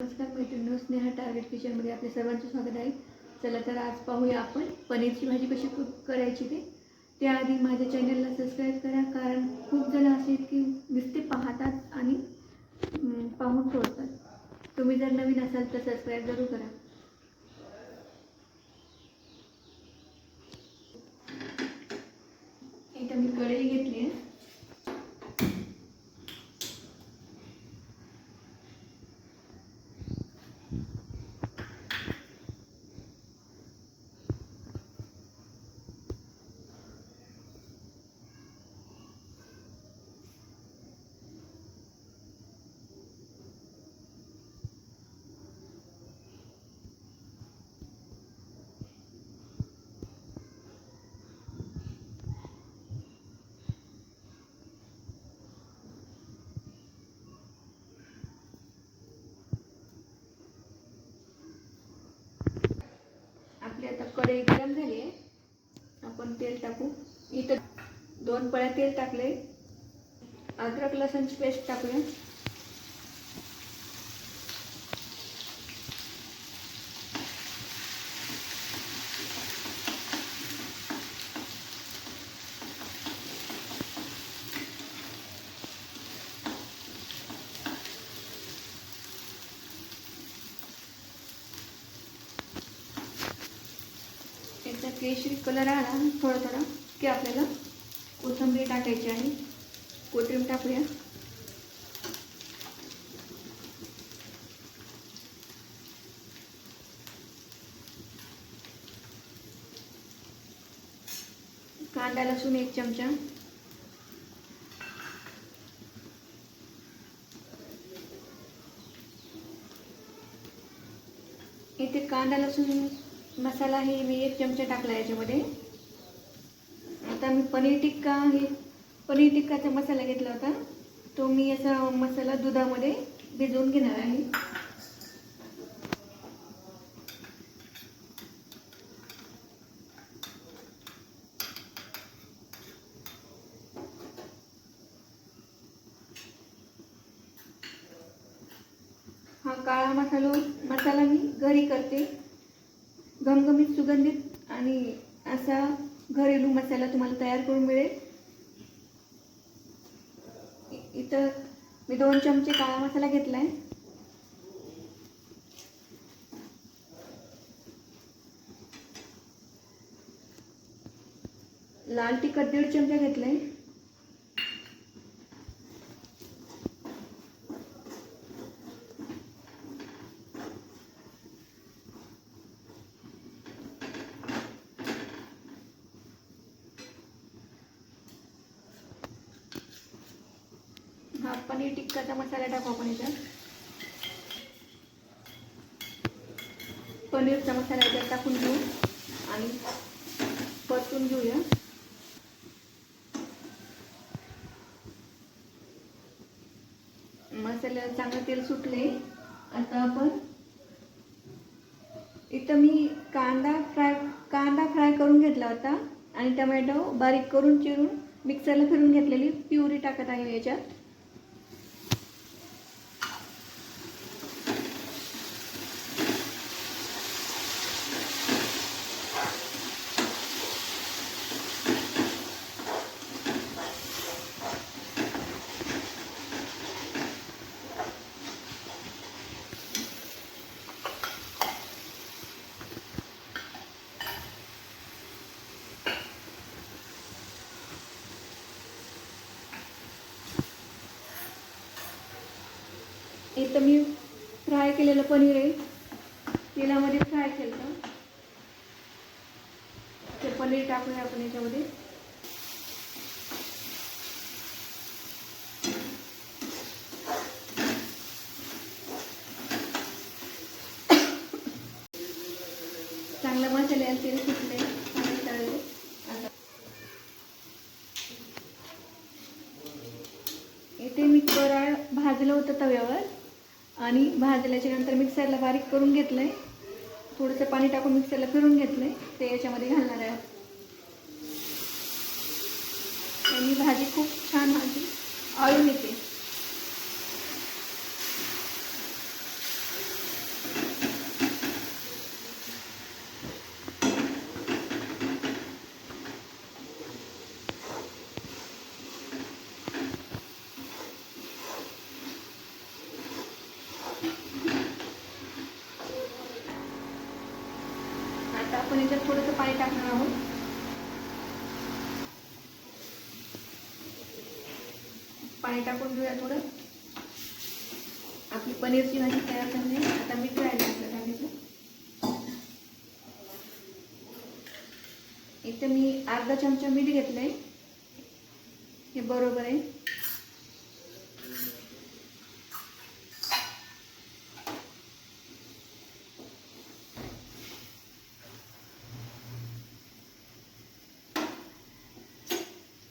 नमस्कार मैत्रिणी स्नेहा टार्गेट किचनमध्ये आपले सर्वांचे स्वागत आहे. चला तर आज पाहूया आपण पनीरची भाजी कशी कुक करायची ते. त्याआधी माझ्या चॅनलला सबस्क्राईब करा कारण खूप जण असे आहेत की नुसते पाहतात आणि पाहून सोडतात. तुम्ही जर नवीन असाल तर सबस्क्राईब जरूर करा. इथं मी कढई घेतली आहे आपली आता कढई गरम झाली आहे. आपण तेल टाकू. इथं दोन पळ्या तेल टाकले. अद्रक लसणची पेस्ट टाकूया त्याचा केशरी कलर आला थोडा थोडा की आपल्याला कोथिंबीर टाकायची आहे. कोथिंबीर टाकूया. कांदा लसूण एक चमचा. इथे कांदा लसूण मसाला हे मी एक चमचा टाकला याच्यामध्ये. आता मी पनीर टिक्का हे पनीर टिक्काचा मसाला घेतला होता. तो मी असा मसाला दुधामध्ये भिजवून घेणार आहे. हा काळा मसालो मसाला मी घरी करते. घमघमीत सुगंधित आणि असा घरेलू मसाला तुम्हाला तयार करून मिळेल. इ- इथं मी दोन चमचे काळा मसाला घेतला आहे लाल तिखट दीड चमचा घेतला आहे पनीर टिक्काचा मसाला टाकू आपण याच्यात पनीरचा मसाला याच्यात टाकून घेऊ आणि परतून घेऊया. मसाल्याला चांगलं तेल सुटले. आता आपण इथं मी कांदा फ्राय कांदा फ्राय करून घेतला होता आणि टमॅटो बारीक करून चिरून मिक्सरला फिरून घेतलेली प्युरी टाकत आहे याच्यात. इथं मी फ्राय केलेलं पनीर आहे. तेलामध्ये फ्राय केलं ते पनीर टाकूया आपण याच्यामध्ये. चांगलं मसाले तेल सुटले चांगले तळले. आता इथे मी कराळ भाजलं होतं तव्यावर. आणि भाजल्याच्या नंतर मिक्सरला बारीक करून घेतलं आहे थोडंसं पाणी टाकून मिक्सरला फिरून घेतलं आहे ते याच्यामध्ये घालणार आहे. आणि भाजी खूप छान भाजी. आळून येते आपण याच्यात थोडंसं पाणी टाकणार आहोत. पाणी टाकून घेऊया थोडं. आपली पनीरची भाजी तयार करणे आता मी राहिलं आपलं टाकायचं इथं मी अर्धा चमचा मीठ घेतलं आहे हे बरोबर आहे.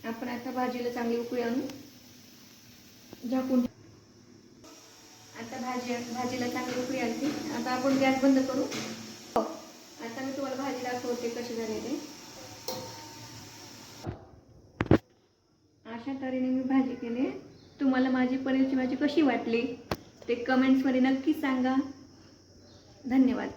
आपण आता भाजीला चांगली उकळी आणू. झाकून आता भाजी भाजीला चांगली उकळी आणते. आता आपण गॅस बंद करू. हो. आता मी तुम्हाला भाजी दाखवते कशी झाली ते. अशा तऱ्हेने मी भाजी केली. तुम्हाला माझी पनीरची भाजी कशी वाटली ते कमेंट्समध्ये नक्की सांगा. धन्यवाद.